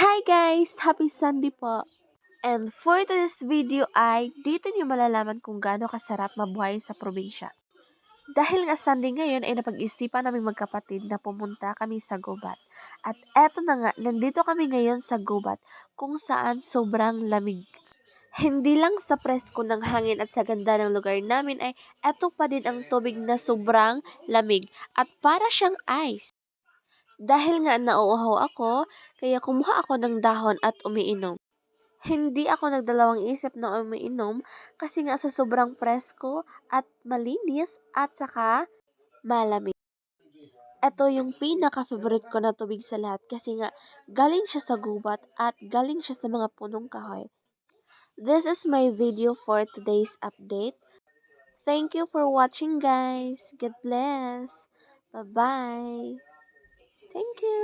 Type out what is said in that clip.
Hi guys! Happy Sunday po! And for today's video ay dito niyo malalaman kung gaano kasarap mabuhay sa probinsya. Dahil nga Sunday ngayon ay napag-isipan namin magkapatid na pumunta kami sa Gubat. At eto na nga, nandito kami ngayon sa Gubat kung saan sobrang lamig. Hindi lang sa presko ng hangin at sa ganda ng lugar namin ay eto pa din ang tubig na sobrang lamig at para siyang ice. Dahil nga nauuhaw ako, kaya kumuha ako ng dahon at umiinom. Hindi ako nagdalawang isip na umiinom kasi nga sa sobrang presko at malinis at saka malamig. Ito yung pinaka-favorite ko na tubig sa lahat kasi nga galing siya sa gubat at galing siya sa mga punong kahoy. This is my video for today's update. Thank you for watching guys. God bless. Bye-bye. Thank you.